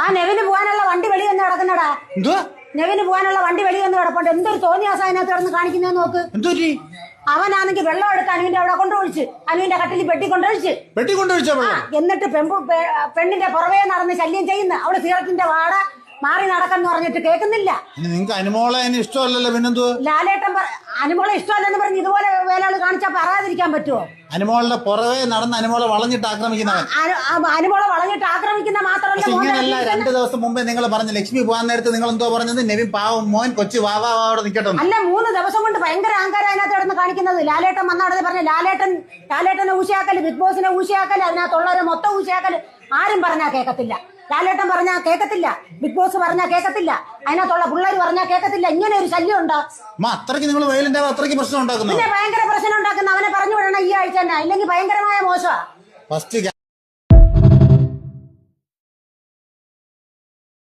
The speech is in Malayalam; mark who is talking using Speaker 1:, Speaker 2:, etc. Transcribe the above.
Speaker 1: ആ നെവിന് പോകാനുള്ള വണ്ടി വെളി വന്ന് കിടക്കുന്നടാ.
Speaker 2: എന്തോ
Speaker 1: നെവിന് പോകാനുള്ള വണ്ടി വെളി വന്ന് കിടപ്പുണ്ട്. എന്തൊരു തോന്നിയാസം അതിനകത്ത് കിടന്ന് കാണിക്കുന്നതെന്ന് നോക്ക്. അവനാണെങ്കിൽ വെള്ളം എടുത്ത് അനുവിന്റെ അവിടെ കൊണ്ടൊഴിച്ച് അനുവിന്റെ കട്ടിൽ പെട്ടി കൊണ്ടൊഴിച്ച്
Speaker 2: പെട്ടി
Speaker 1: കൊണ്ടൊഴിച്ച എന്നിട്ട് പെമ്പു പെണ്ണിന്റെ പുറവേ നടന്ന് ശല്യം ചെയ്യുന്ന അവിടെ സീറത്തിന്റെ വാട മാറി നടക്കെന്ന് പറഞ്ഞിട്ട് കേൾക്കുന്നില്ല.
Speaker 2: നിങ്ങൾക്ക് അനുമോളെ ഇഷ്ടമല്ലല്ലോ പിന്നെന്തോ
Speaker 1: ലാലേട്ടൻ അനുമോളെ ഇഷ്ടമല്ലെന്ന് പറഞ്ഞ് ഇതുപോലെ വേലകൾ കാണിച്ചാൽ പറയാതിരിക്കാൻ പറ്റുമോ
Speaker 2: അനുമോളുടെ പുറവേ നടന്ന് അനുമോളെ വളഞ്ഞിട്ട് ആക്രമിക്കുന്നവൻ.
Speaker 1: അനുമോളെ വളഞ്ഞിട്ട് ആക്രമിക്കുന്ന മാത്രമല്ല
Speaker 2: ഇങ്ങനെയല്ല രണ്ടു ദിവസം മുമ്പേ നിങ്ങൾ പറഞ്ഞു ലക്ഷ്മി പോകാൻ നേരത്തെ നിങ്ങൾ എന്തോ പറഞ്ഞത്? നെവിൻ പാവം മോൻ കൊച്ചു വാവാ അവിടെ നിൽക്കട്ടെ
Speaker 1: അല്ല മൂന്ന് ദിവസം കൊണ്ട് ഭയങ്കര അഹങ്കാരം അതിനകത്ത് കിടന്ന് കാണിക്കുന്നത്. ലാലേട്ടൻ വന്നാടത് പറഞ്ഞു ലാലേട്ടൻ ലാലേട്ടനെ ഊശിയാക്കൽ ബിഗ് ബോസിനെ ഊശിയാക്കൽ അതിനകത്തുള്ളവരെ മൊത്തം ഊശിയാക്കൽ. ആരും പറഞ്ഞാൽ കേൾക്കത്തില്ല ലാലേട്ടൻ പറഞ്ഞാ കേൾക്കത്തില്ല ബിഗ് ബോസ് പറഞ്ഞാ കേൾക്കത്തില്ല അതിനകത്തുള്ള പിള്ളേർ പറഞ്ഞാ കേൾക്കത്തില്ല ഇങ്ങനെ ഒരു ശല്യം
Speaker 2: ഉണ്ടാകും അത്രയ്ക്ക് നിങ്ങൾ വയലിന്റെ അത്രയ്ക്ക് പ്രശ്നം ഉണ്ടാക്കുന്നു?
Speaker 1: പിന്നെ ഭയങ്കര പ്രശ്നം ഉണ്ടാക്കുന്ന അവനെ പറഞ്ഞു വിടണം ഈ ആഴ്ച തന്നെ. ഇല്ലെങ്കിൽ ഭയങ്കരമായ മോശമാണ്